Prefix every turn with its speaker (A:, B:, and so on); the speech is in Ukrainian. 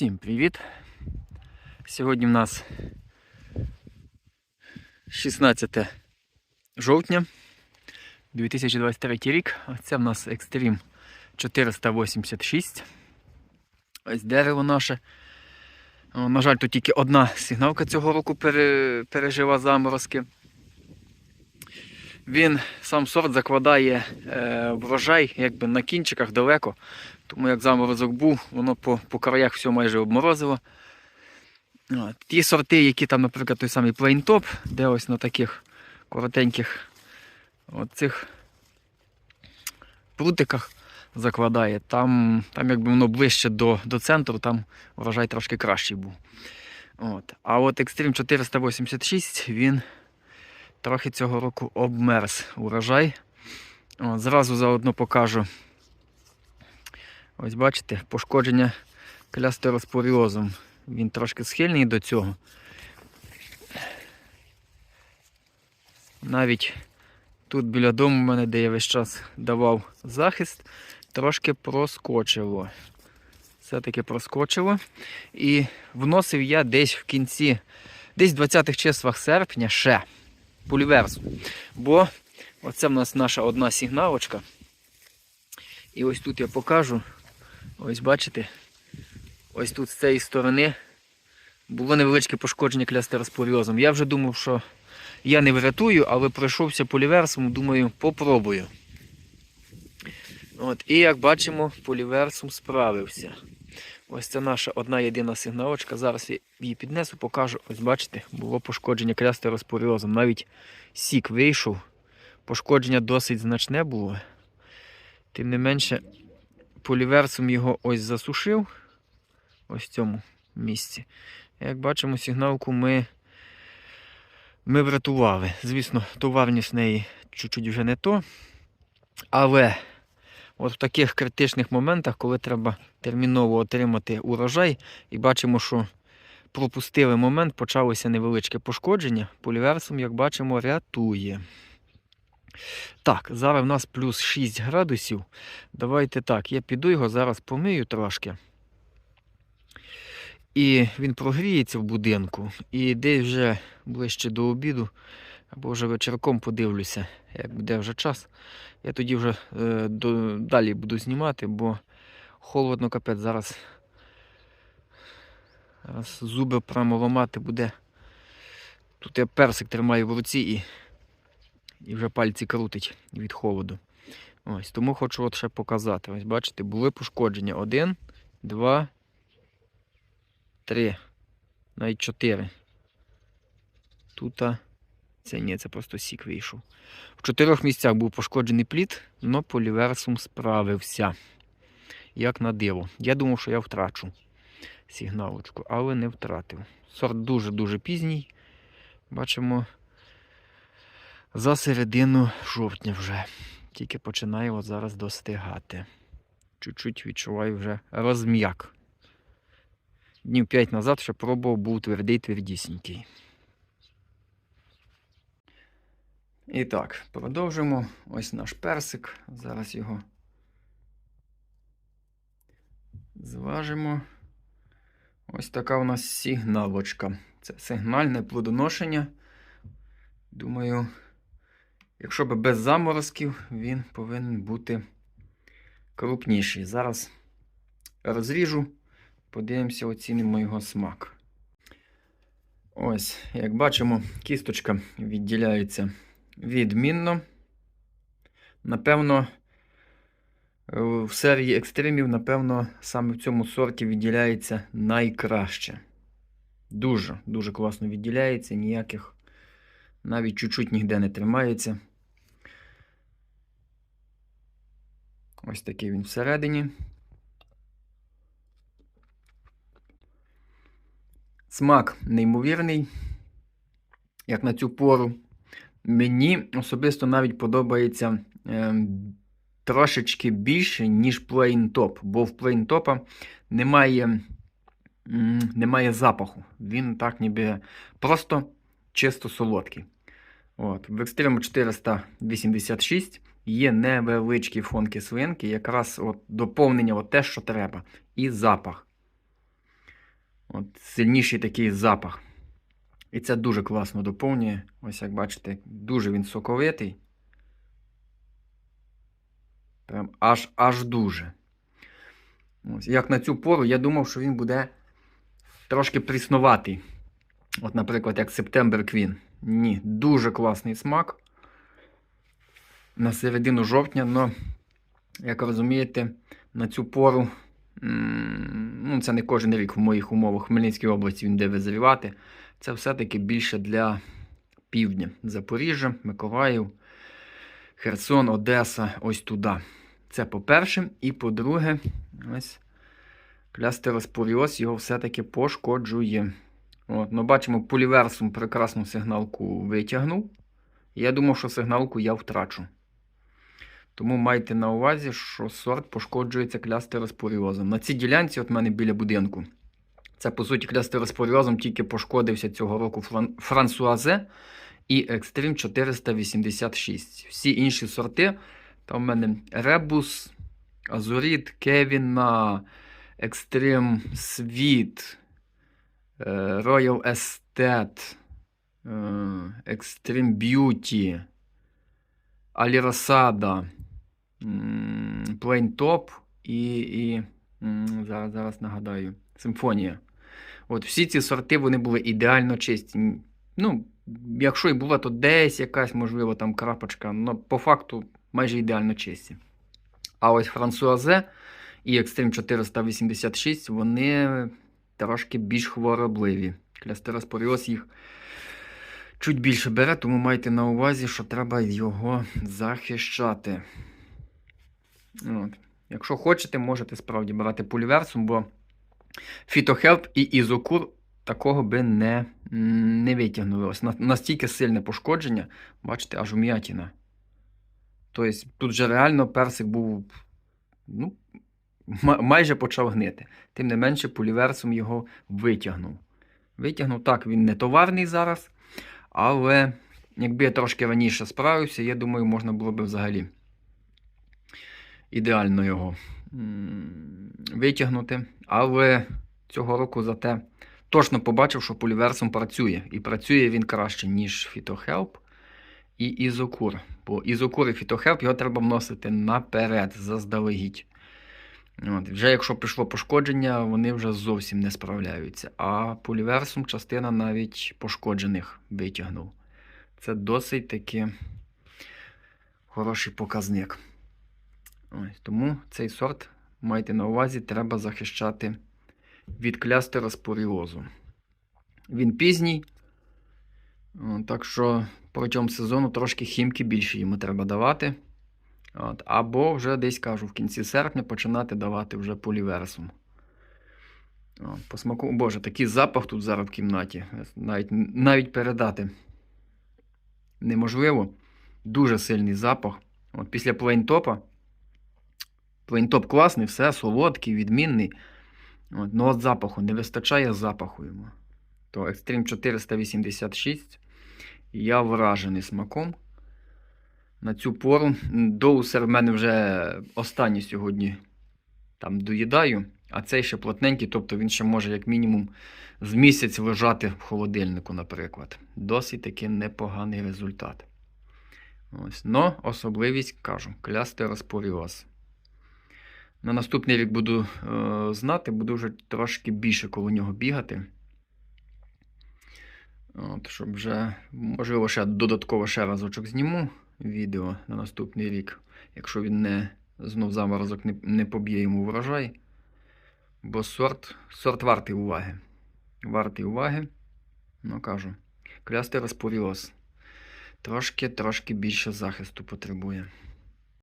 A: Всім привіт! Сьогодні в нас 16 жовтня 2023 рік. Це в нас Extreme 486. Ось дерево наше. На жаль, тут тільки одна сигналка цього року пережила заморозки. Він сам сорт закладає е, врожай якби на кінчиках далеко. Тому як заморозок був, воно по, по краях все майже обморозило. Ті сорти, які там, наприклад, той самий Plain Top, де ось на таких коротеньких от цих прутиках закладає, там, там якби воно ближче до, до центру, там врожай трошки кращий був. От. А от Extreme 486 він трохи цього року обмерз урожай. От, зразу заодно покажу. Ось бачите, пошкодження клястероспоріозом. Він трошки схильний до цього. Навіть тут біля дому в мене, де я весь час давав захист, трошки проскочило. Все-таки проскочило. І вносив я десь в кінці, десь в 20-х числах серпня ще поліверсу. Бо оце в нас наша одна сигналочка. І ось тут я покажу. Ось бачите, ось тут з цієї сторони було невеличке пошкодження клястероспоріозом. Я вже думав, що я не врятую, але пройшовся поліверсом, думаю, попробую. От, І як бачимо, поліверсум справився. Ось це наша одна єдина сигналочка. Зараз я її піднесу, покажу. Ось бачите, було пошкодження клястероспоріозом. Навіть сік вийшов. Пошкодження досить значне було. Тим не менше, поліверсом його ось засушив. Ось в цьому місці. Як бачимо, сигналку ми, ми врятували. Звісно, товарність в неї чуть-чуть вже не то. Але от в таких критичних моментах, коли треба терміново отримати урожай, і бачимо, що пропустили момент, почалося невеличке пошкодження. Поліверсом, як бачимо, рятує. Так, зараз в нас плюс 6 градусів. Давайте так, я піду його зараз помию трошки. І він прогріється в будинку. І десь вже ближче до обіду, або вже вечірком подивлюся, як буде вже час. Я тоді вже е, до, далі буду знімати, бо холодно капець зараз. Зараз зуби прямо ламати буде. Тут я персик тримаю в руці і і вже пальці крутить від холоду. Ось, Тому хочу от ще показати. Ось бачите, були пошкодження. Один, два, три, навіть чотири. Тут це ні, це просто сік вийшов. В чотирьох місцях був пошкоджений плід, але поліверсум справився. Як на диво. Я думав, що я втрачу сигналочку, але не втратив. Сорт дуже-дуже пізній. Бачимо за середину жовтня вже. Тільки починає от зараз достигати. Чуть-чуть відчуваю вже розм'як. Днів 5 назад ще пробував, був твердий твердісінький. І так, продовжимо. Ось наш персик. Зараз його зважимо. Ось така у нас сигналочка. Це сигнальне плодоношення. Думаю, якщо би без заморозків, він повинен бути крупніший. Зараз розріжу, подивимося, оцінимо його смак. Ось, як бачимо, кісточка відділяється відмінно. Напевно, в серії екстримів, напевно, саме в цьому сорті відділяється найкраще. Дуже, дуже класно відділяється, ніяких навіть чуть-чуть ніде не тримається. Ось такий він всередині. Смак неймовірний, як на цю пору. Мені особисто навіть подобається е, трошечки більше, ніж Top, бо в Top немає, немає запаху. Він так ніби просто чисто солодкий. От. В Extreme 486 є невеличкі фон кислинки, якраз от доповнення от те, що треба. І запах. От, сильніший такий запах. І це дуже класно доповнює. Ось як бачите, дуже він соковитий. Прям аж аж дуже. Ось, як на цю пору, я думав, що він буде трошки пріснуватий. От, наприклад, як Септембер Квін. Ні, дуже класний смак. На середину жовтня, але, як розумієте, на цю пору, ну, це не кожен рік в моїх умовах в Хмельницькій області він де визрівати. Це все-таки більше для півдня. Запоріжжя, Миколаїв, Херсон, Одеса, ось туди. Це по-перше. І по-друге, ось клястероспоріоз його все-таки пошкоджує. От, ну, бачимо, поліверсум прекрасну сигналку витягнув. Я думав, що сигналку я втрачу. Тому майте на увазі, що сорт пошкоджується клястероспоріозом. На цій ділянці, от в мене біля будинку, це по суті клястероспоріозом тільки пошкодився цього року Фран... Франсуазе і Екстрім 486. Всі інші сорти, там в мене Ребус, Азуріт, Кевіна, Екстрім Світ, е, Royal Estate, е, Extreme Beauty, Аліросада, Top і, і зараз, зараз нагадаю, Симфонія. От всі ці сорти вони були ідеально чисті. Ну, якщо і була, то десь якась, можливо, там крапочка, але по факту майже ідеально чисті. А ось Франсуазе і Extreme 486 вони трошки більш хворобливі. Клястероспоріоз їх чуть більше бере, тому майте на увазі, що треба його захищати. От. Якщо хочете, можете справді брати пульверсум, бо фітохелп і ізокур такого би не, не витягнули. Ось настільки сильне пошкодження, бачите, аж ум'ятіна. Тобто тут же реально персик був ну, майже почав гнити. Тим не менше, поліверсум його витягнув. Витягнув так, він не товарний зараз, але якби я трошки раніше справився, я думаю, можна було б взагалі ідеально його витягнути. Але цього року зате точно побачив, що поліверсум працює. І працює він краще, ніж фітохелп і ізокур. Бо ізокур і фітохелп його треба вносити наперед, заздалегідь. От, вже якщо пішло пошкодження, вони вже зовсім не справляються. А поліверсум частина навіть пошкоджених витягнув. Це досить таки хороший показник. Ось, тому цей сорт, майте на увазі, треба захищати від клястера клястероспоріозу. Він пізній, так що протягом сезону трошки хімки більше йому треба давати. От, або вже десь кажу, в кінці серпня починати давати вже поліверсум. От, по смаку, Боже, такий запах тут зараз в кімнаті. Навіть, навіть передати неможливо. Дуже сильний запах. От, після плейнтопа. Плейнтоп класний, все, солодкий, відмінний. От, ну от запаху, не вистачає запаху йому. То Extreme 486. Я вражений смаком. На цю пору. Доусер в мене вже останній сьогодні там доїдаю, а цей ще плотненький, тобто він ще може, як мінімум, з місяць лежати в холодильнику, наприклад. Досить таки непоганий результат. Ось. Но особливість кажу, клястероспоріоз. На наступний рік буду е, знати, буду вже трошки більше коло нього бігати. От, щоб вже, можливо, ще додатково ще разочок зніму відео на наступний рік, якщо він не знов заморозок не, не поб'є йому врожай. Бо сорт, сорт вартий уваги. Вартий уваги. Ну кажу, клястероспоріоз. Трошки, трошки більше захисту потребує.